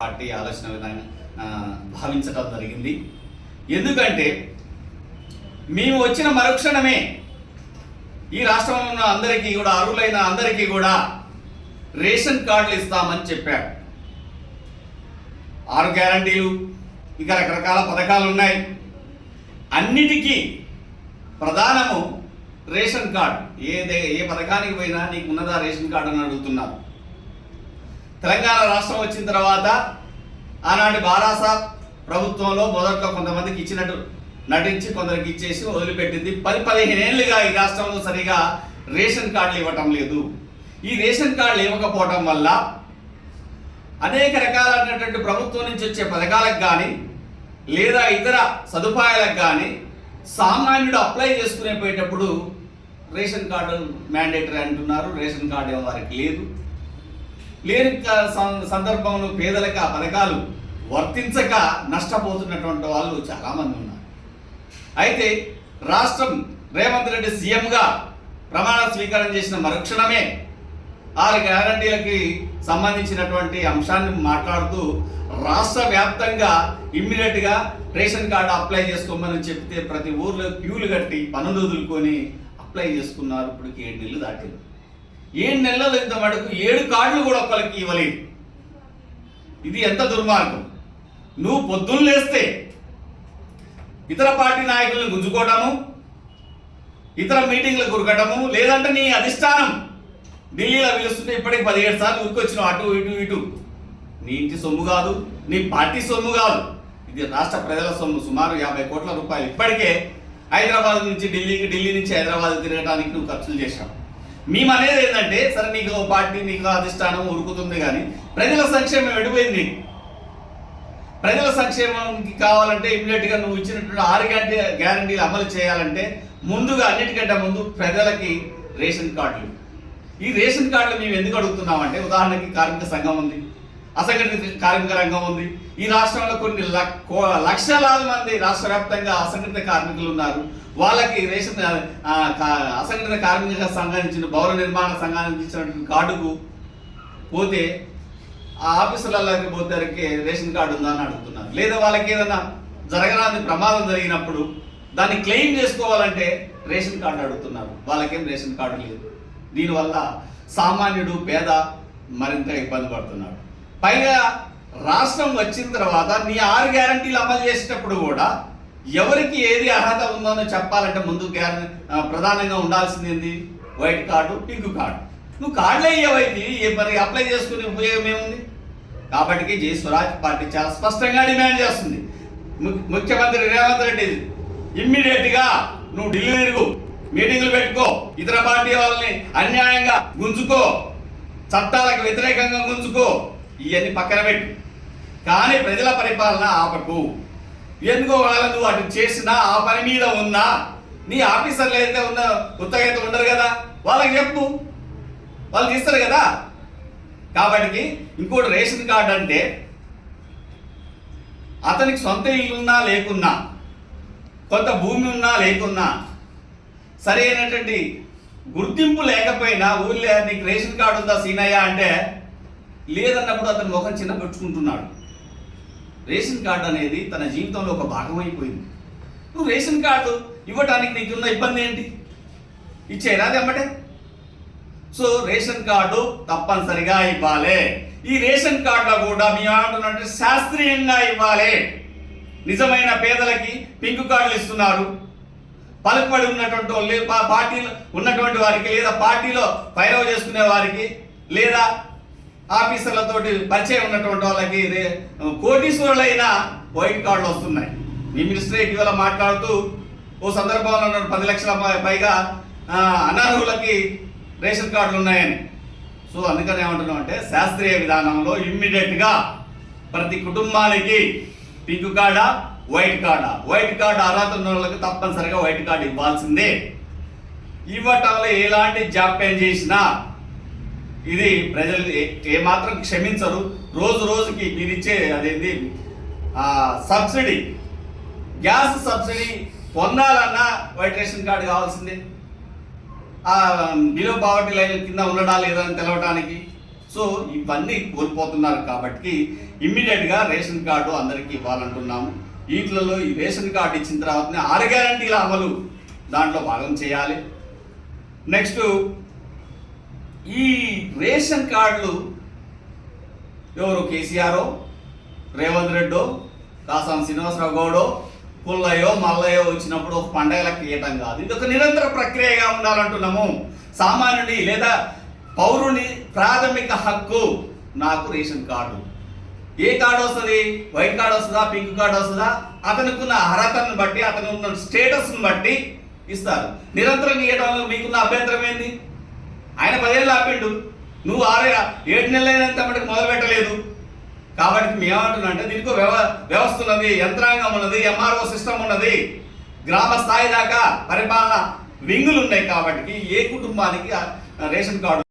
Party ఆలోచన విధానం భావించడం జరిగింది. ఎందుకంటే మేము వచ్చిన మరుక్షణమే ఈ రాష్ట్రంలో ఉన్న అందరికీ కూడా అర్హులైన అందరికీ కూడా రేషన్ కార్డులు ఇస్తామని చెప్పాడు ఆరు గ్యారంటీలు ఇంకా రకరకాల పథకాలు ఉన్నాయి. అన్నిటికీ ప్రధానము రేషన్ కార్డు. ఏ ఏ పథకానికి పోయినా నీకు ఉన్నదా రేషన్ కార్డు అని అడుగుతున్నారు. తెలంగాణ రాష్ట్రం వచ్చిన తర్వాత ఆనాటి బారాస ప్రభుత్వంలో మొదట్లో కొంతమందికి ఇచ్చినట్టు నటించి కొందరికి ఇచ్చేసి వదిలిపెట్టింది. పది పదిహేను ఏళ్ళుగా ఈ రాష్ట్రంలో సరిగా రేషన్ కార్డులు ఇవ్వటం లేదు. ఈ రేషన్ కార్డులు ఇవ్వకపోవటం వల్ల అనేక రకాలైనటువంటి ప్రభుత్వం నుంచి వచ్చే పథకాలకు కానీ లేదా ఇతర సదుపాయాలకు కానీ సామాన్యుడు అప్లై చేసుకునే పోయేటప్పుడు రేషన్ కార్డు మ్యాండేటరీ అంటున్నారు. రేషన్ కార్డు వారికి లేదు. లేని సందర్భంలో పేదలకు ఆ పథకాలు వర్తించక నష్టపోతున్నటువంటి వాళ్ళు చాలామంది ఉన్నారు. అయితే రాష్ట్రం రేవంత్ రెడ్డి సీఎంగా ప్రమాణ స్వీకారం చేసిన మరుక్షణమే ఆరు గ్యారంటీలకి సంబంధించినటువంటి అంశాన్ని మాట్లాడుతూ రాష్ట్ర వ్యాప్తంగా ఇమ్మీడియట్గా రేషన్ కార్డు అప్లై చేసుకోమని చెప్తే ప్రతి ఊర్లో క్యూలు కట్టి పనులు వదులుకొని అప్లై చేసుకున్నారు. ఇప్పుడు ఏడు నెలలు దాటింది. ఏడు నెలలు ఇంత మటుకు ఏడు కార్డులు కూడా ఒకరికి ఇవ్వలేదు. ఇది ఎంత దుర్మార్గం. నువ్వు పొద్దున్న లేస్తే ఇతర పార్టీ నాయకులను గుంజుకోవడము ఇతర మీటింగ్లకు ఉరకటము లేదంటే నీ అధిష్టానం ఢిల్లీలో పిలుస్తుంటే ఇప్పటికి పదిహేడు సార్లు ఉరికొచ్చినావు అటు ఇటు ఇటు. నీ ఇంటి సొమ్ము కాదు నీ పార్టీ సొమ్ము కాదు. ఇది రాష్ట్ర ప్రజల సొమ్ము సుమారు యాభై కోట్ల రూపాయలు. ఇప్పటికే హైదరాబాద్ నుంచి ఢిల్లీకి ఢిల్లీ నుంచి హైదరాబాద్ తిరగడానికి నువ్వు ఖర్చులు చేశావు. మేము అనేది ఏంటంటే సరే నీకు పార్టీ నీకు అధిష్టానం ఉరుకుతుంది కానీ ప్రజల సంక్షేమం ఎడిపోయింది. ప్రజల సంక్షేమానికి కావాలంటే ఇమ్మీడియట్గా నువ్వు ఇచ్చినటువంటి ఆరు గ్యారంటీ గ్యారంటీలు అమలు చేయాలంటే ముందుగా అన్నిటికంటే ముందు ప్రజలకి రేషన్ కార్డులు. ఈ రేషన్ కార్డులు మేము ఎందుకు అడుగుతున్నామంటే ఉదాహరణకి కార్మిక సంఘం ఉంది. అసంఘటిత కార్మిక రంగం ఉంది. ఈ రాష్ట్రంలో కొన్ని లక్- లక్షలాది మంది రాష్ట్ర వ్యాప్తంగా అసంఘటిత కార్మికులు ఉన్నారు. వాళ్ళకి రేషన్ కా- అసంఘటిత కార్మిక సంఘానికి భవన నిర్మాణ సంఘానికి ఇచ్చినటువంటి కార్డుకు పోతే ఆ ఆఫీసులలోకి పోతే రేషన్ కార్డు ఉందా అని అడుగుతున్నారు. లేదా వాళ్ళకి ఏదైనా జరగరాని ప్రమాదం జరిగినప్పుడు దాన్ని క్లెయిమ్ చేసుకోవాలంటే రేషన్ కార్డు అడుగుతున్నారు. వాళ్ళకేం రేషన్ కార్డు లేదు. దీనివల్ల సామాన్యుడు పేద మరింత ఇబ్బంది పడుతున్నాడు. పైగా రాష్ట్రం వచ్చిన తర్వాత నీ ఆరు గ్యారంటీలు అమలు చేసేటప్పుడు కూడా ఎవరికి ఏది అర్హత ఉందో చెప్పాలంటే ముందు గ్యారంటీ ప్రధానంగా ఉండాల్సింది ఏంది? White card pink card. నువ్వు కార్డులు అయ్యేవైతే మరి అప్లై చేసుకునే ఉపయోగం ఏముంది? కాబట్టి జై స్వరాజ్ పార్టీ చాలా స్పష్టంగా డిమాండ్ చేస్తుంది. ము- ముఖ్యమంత్రి రేవంత్ రెడ్డి ఇమ్మీడియట్గా నువ్వు ఢిల్లీ తిరుగు. మీటింగులు పెట్టుకో. ఇతర పార్టీ వాళ్ళని అన్యాయంగా గుంజుకో. చట్టాలకు వ్యతిరేకంగా గుంజుకో. ఇవన్నీ పక్కన పెట్టు. కానీ ప్రజల పరిపాలన ఆపకు. ఎందుకో వాళ్ళ నువ్వు అటు చేసినా ఆ పని మీద ఉన్నా నీ ఆఫీసర్లు అయితే ఉన్న ఉత్తగైతే ఉండరు కదా? వాళ్ళకి చెప్పు. వాళ్ళు తీస్తారు కదా? కాబట్టి ఇంకోటి రేషన్ కార్డు అంటే అతనికి సొంత ఇల్లున్నా లేకున్నా కొంత భూమి ఉన్నా లేకున్నా సరైనటువంటి గుర్తింపు లేకపోయినా ఊళ్ళో నీకు రేషన్ కార్డు ఉందా సీనయ్య అంటే లేదన్నప్పుడు అతను ముఖం చిన్న పెట్టుకుంటున్నాడు. రేషన్ కార్డు అనేది తన జీవితంలో ఒక భాగం అయిపోయింది నువ్వు రేషన్ కార్డు ఇవ్వటానికి నీకున్న ఇబ్బంది ఏంటి? ఇచ్చేరా అది అమ్మటే సో రేషన్ కార్డు తప్పనిసరిగా ఇవ్వాలి. ఈ రేషన్ కార్డులో కూడా మీ ఏమంటున్నట్టు శాస్త్రీయంగా ఇవ్వాలి. నిజమైన పేదలకి పింక్ కార్డులు ఇస్తున్నారు. పలుకుబడి ఉన్నటువంటి వాళ్ళు లే- పా- పార్టీలో ఉన్నటువంటి వారికి లేదా పార్టీలో పైరవ చేసుకునే వారికి లేదా ఆఫీసర్లతోటి పరిచయం ఉన్నటువంటి వాళ్ళకి రే- కోటీశ్వరులైన వైట్ కార్డులు వస్తున్నాయి. మీ మినిస్టర్ ఇటీవల మాట్లాడుతూ ఓ సందర్భంలో ఉన్న పది లక్షల పైగా అనర్హులకి రేషన్ కార్డులు ఉన్నాయని. సో అందుకని ఏమంటున్నాం అంటే శాస్త్రీయ విధానంలో ఇమ్మీడియట్గా ప్రతి కుటుంబానికి పింక్ కార్డా వైట్ కార్డా. వైట్ కార్డు అర్హత ఉన్న వాళ్ళకి తప్పనిసరిగా వైట్ కార్డు ఇవ్వాల్సిందే. ఇవ్వటంలో ఎలాంటి జాప్యం చేసినా ఇది ప్రజలు ఏ- ఏమాత్రం క్షమించరు. రోజు రోజుకి మీరు ఇచ్చే అదేంటి సబ్సిడీ. గ్యాస్ సబ్సిడీ పొందాలన్నా వైట్ రేషన్ కార్డు కావాల్సిందే. బిలో పావర్టీ లైన్ కింద ఉండడా లేదా అని తెలవడానికి సో ఇవన్నీ కోల్పోతున్నారు కాబట్టి ఇమ్మీడియట్గా రేషన్ కార్డు అందరికీ ఇవ్వాలంటున్నాము. వీటిలలో ఈ రేషన్ కార్డు ఇచ్చిన తర్వాతనే ఆరు గ్యారంటీల అమలు దాంట్లో భాగం చేయాలి. నెక్స్ట్ రేషన్ కార్డులు ఎవరు? కేసీఆర్? రేవంత్ రెడ్డో? కాసాం శ్రీనివాసరావు గౌడో? పుల్లయ్యో మల్లయ్యో వచ్చినప్పుడు ఒక పండగలకు ఇవ్వటం కాదు. ఇది ఒక నిరంతర ప్రక్రియగా ఉండాలంటున్నాము. సామాన్యుడి లేదా పౌరుని ప్రాథమిక హక్కు నాకు రేషన్ కార్డు. ఏ కార్డు వస్తుంది? వైట్ కార్డు వస్తుందా? పింక్ కార్డు వస్తుందా? అతనికి ఉన్న అర్హతను బట్టి అతను ఉన్న స్టేటస్ని బట్టి ఇస్తారు. నిరంతరం ఇవ్వడంలో మీకున్న అభ్యంతరం ఏంది? ఆయన పదేళ్ళు ఆపిండు. నువ్వు ఆరే ఏడు నెలలైనంత మటుకు మొదలు పెట్టలేదు. కాబట్టి మేమంటున్నా అంటే దీనికి వ్యవ వ్యవస్థ ఉన్నది యంత్రాంగం ఉన్నది ఎంఆర్ఓ సిస్టమ్ ఉన్నది. గ్రామ స్థాయి దాకా పరిపాలన వింగులు ఉన్నాయి కాబట్టి ఏ కుటుంబానికి రేషన్ కార్డు